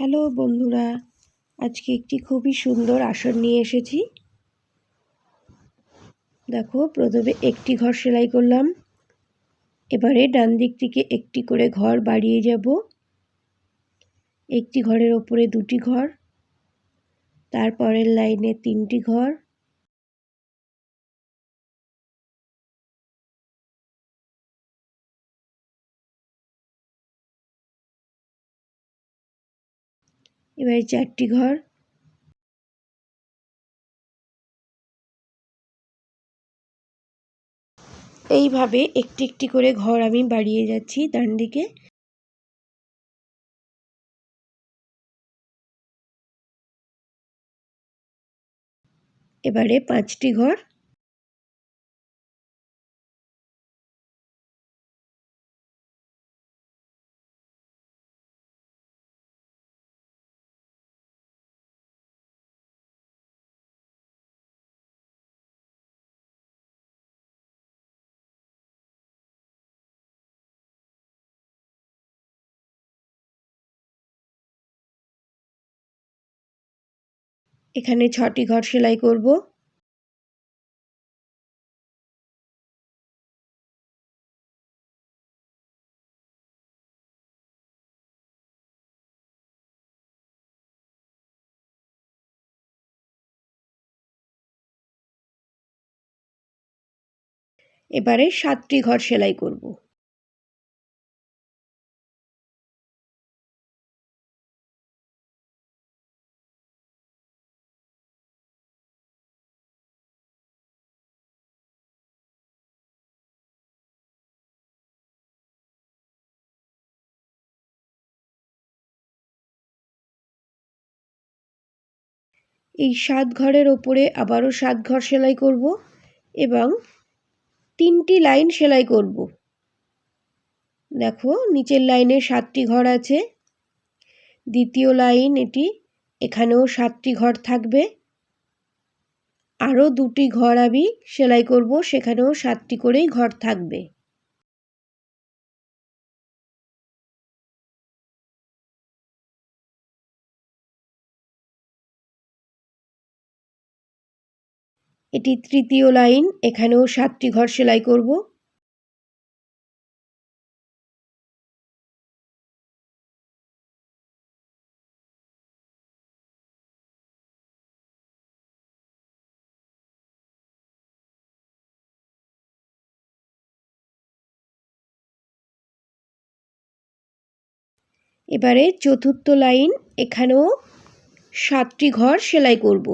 Hello বন্ধুরা, আজকে একটি খুবই সুন্দর আসন নিয়ে এসেছি। দেখো, প্রথমে একটি ঘর সেলাই করলাম। এবারে ডান দিক থেকে একটি করে ঘর বাড়িয়ে যাব। একটি ঘরের ওপরে দুটি ঘর, তারপরের লাইনে তিনটি ঘর এবারে চারটি ঘর। এইভাবে একটি একটি করে ঘর আমি বাড়িয়ে যাচ্ছি ডান দিকে। এবারে পাঁচটি ঘর। এখানে ছটি ঘর সেলাই করব। এবারে সাতটি ঘর সেলাই করব। এই সাত ঘরের ওপরে আবারও সাত ঘর সেলাই করব এবং তিনটি লাইন সেলাই করব। দেখো, নিচের লাইনে সাতটি ঘর আছে। দ্বিতীয় লাইন এটি, এখানেও সাতটি ঘর থাকবে। আরও দুটি ঘর আমি সেলাই করব, সেখানেও সাতটি করেই ঘর থাকবে। এটি তৃতীয় লাইন, এখানেও সাতটি ঘর সেলাই করব। এবারে চতুর্থ লাইন, এখানেও সাতটি ঘর সেলাই করব।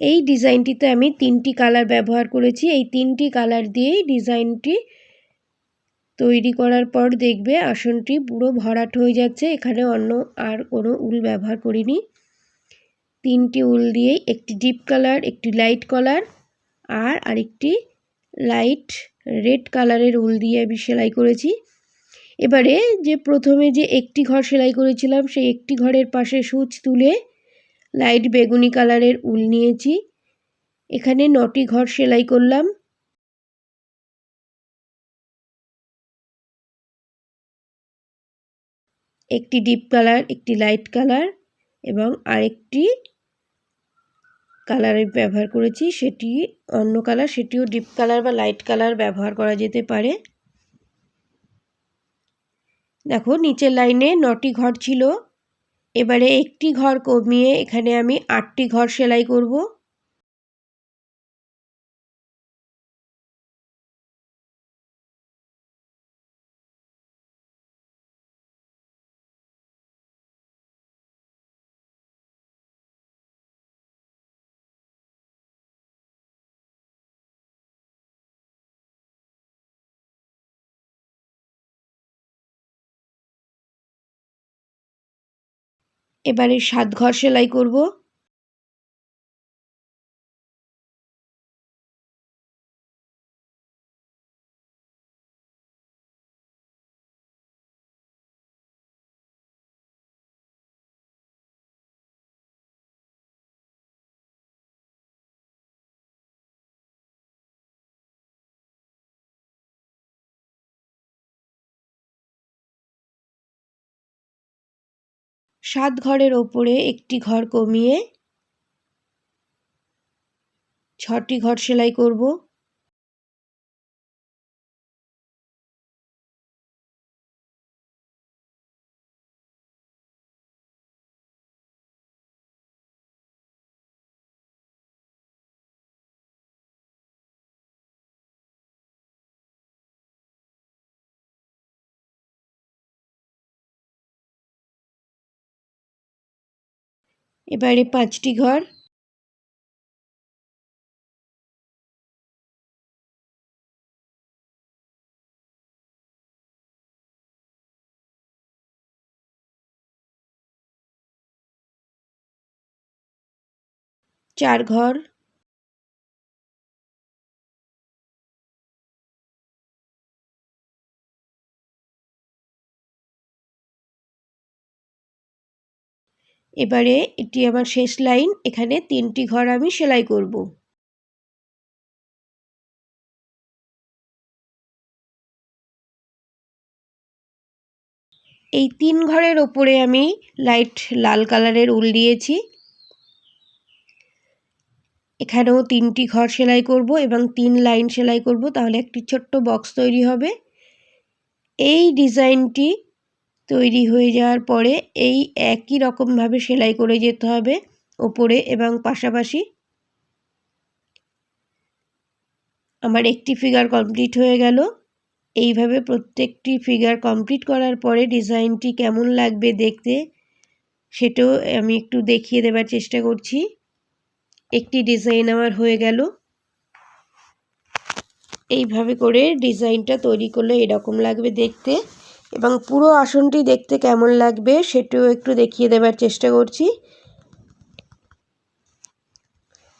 এই ডিজাইনটিতে আমি তিনটি কালার ব্যবহার করেছি। এই তিনটি কালার দিয়েই ডিজাইনটি তৈরি করার পর দেখবে আসনটি পুরো ভরাট হয়ে যাচ্ছে। এখানে অন্য আর কোনো উল ব্যবহার করিনি। তিনটি উল দিয়েই একটি ডিপ কালার, একটি লাইট কালার আর আরেকটি লাইট রেড কালারের উল দিয়ে আমি সেলাই করেছি। এবারে যে প্রথমে যে একটি ঘর সেলাই করেছিলাম, সেই একটি ঘরের পাশে সুচ তুলে লাইট বেগুনি কালারের উল নিয়েছি। এখানে নটি ঘর সেলাই করলাম। একটি ডিপ কালার, একটি লাইট কালার এবং আরেকটি কালারের ব্যবহার করেছি। সেটি অন্য কালার, সেটিও ডিপ কালার বা লাইট কালার ব্যবহার করা যেতে পারে। দেখো, নিচের লাইনে নটি ঘর ছিল। এবারে একটি ঘর কমিয়ে এখানে আমি আটটি ঘর সেলাই করব। এবারে সাত ঘর সেলাই করব। সাত ঘরের ওপরে একটি ঘর কমিয়ে ছটি ঘর সেলাই করব। এবারে পাঁচটি ঘর। চার ঘর। এবারে এটি আমার শেষ লাইন, এখানে তিনটি ঘর আমি সেলাই করব। এই তিন ঘরের ওপরে আমি লাইট লাল কালারের উল দিয়েছি। এখানেও তিনটি ঘর সেলাই করব এবং তিন লাইন সেলাই করব, তাহলে একটি ছোট্ট বক্স তৈরি হবে। এই ডিজাইনটি তৈরি হয়ে যাওয়ার পরে এই একই রকমভাবে সেলাই করে যেতে হবে ওপরে এবং পাশাপাশি। আমার একটি ফিগার কমপ্লিট হয়ে গেল। এইভাবে প্রত্যেকটি ফিগার কমপ্লিট করার পরে ডিজাইনটি কেমন লাগবে দেখতে সেটাও আমি একটু দেখিয়ে দেবার চেষ্টা করছি। একটি ডিজাইন আমার হয়ে গেল। এইভাবে করে ডিজাইনটা তৈরি করলে এরকম লাগবে দেখতে। এবং পুরো আসনটি দেখতে কেমন লাগবে সেটিও একটু দেখিয়ে দেবার চেষ্টা করছি।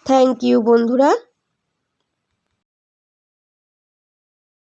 থ্যাংক ইউ বন্ধুরা।